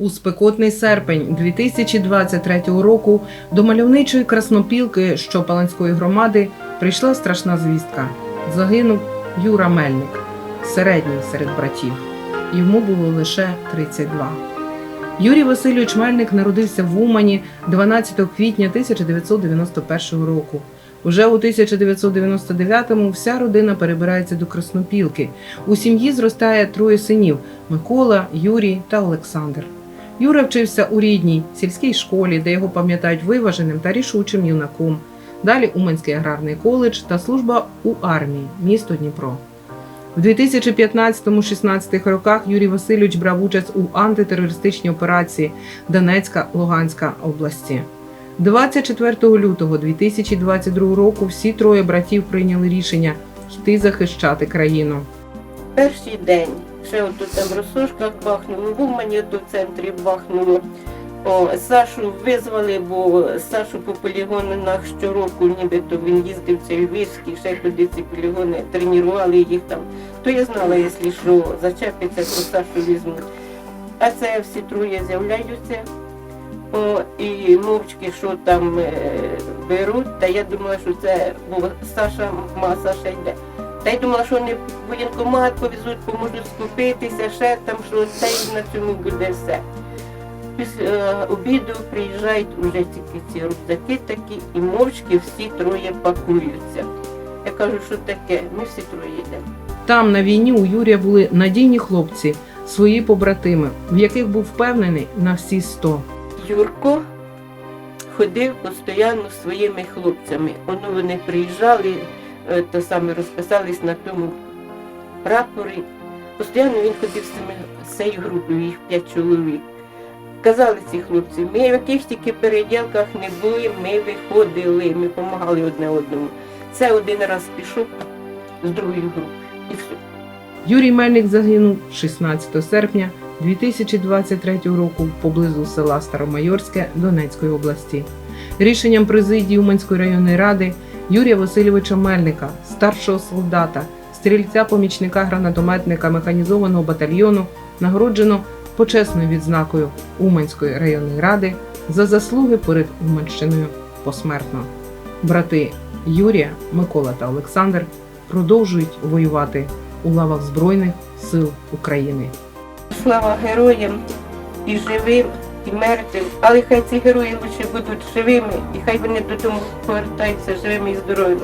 У спекотний серпень 2023 року до мальовничої краснопілки, що Паланської громади, прийшла страшна звістка. Загинув Юра Мельник, середній серед братів. Йому було лише 32. Юрій Васильович Мельник народився в Умані 12 квітня 1991 року. Уже у 1999-му вся родина перебирається до Краснопілки. У сім'ї зростає троє синів: Микола, Юрій та Олександр. Юра вчився у рідній сільській школі, де його пам'ятають виваженим та рішучим юнаком. Далі Уманський аграрний коледж та служба у армії, місто Дніпро. В 2015-16 роках Юрій Васильович брав участь у антитерористичній операції Донецька Луганська області. 24 лютого 2022 року всі троє братів прийняли рішення йти захищати країну. Перший день ще отут там в розсушках бахнуло, в Умані тут в центрі бахнуло. О, Сашу визвали, бо Сашу по полігонах щороку, нібито він їздив цей Львівський, ще туди ці полігони тренували їх там. То я знала, якщо що зачепиться, то Сашу візьмуть. А це всі троє з'являються. О, і мовчки, що там е, беруть, та я думала, що це, бо Саша, ма Саша йде. Та й думала, що вони в воєнкомат повезуть, поможуть скупитися, ще там щось, та й на цьому буде все. Після е, обіду приїжджають уже тільки ці рюкзаки такі, і мовчки всі троє пакуються. Я кажу, що таке, ми всі троє йдемо. Там на війні у Юрія були надійні хлопці, свої побратими, в яких був впевнений на всі 100. Юрко ходив постійно своїми хлопцями. Воно вони приїжджали, то саме розписались на тому прапорі. Постійно він ходив з цією групою, їх п'ять чоловік. Казали ці хлопці, ми в яких тільки переділках не були, ми виходили, ми допомагали одне одному. Це один раз пішов з другої групи. І все. Юрій Мельник загинув 16 серпня 2023 року поблизу села Старомайорське Донецької області. Рішенням президії Уманської районної ради Юрія Васильовича Мельника, старшого солдата, стрільця помічника гранатометника механізованого батальйону, нагороджено почесною відзнакою Уманської районної ради за заслуги перед Уманщиною посмертно. Брати Юрія, Микола та Олександр продовжують воювати у лавах Збройних сил України. Слава героям і живим, і мертвим. Але хай ці герої лучше будуть живими, і хай вони додому повертаються живими і здоровими.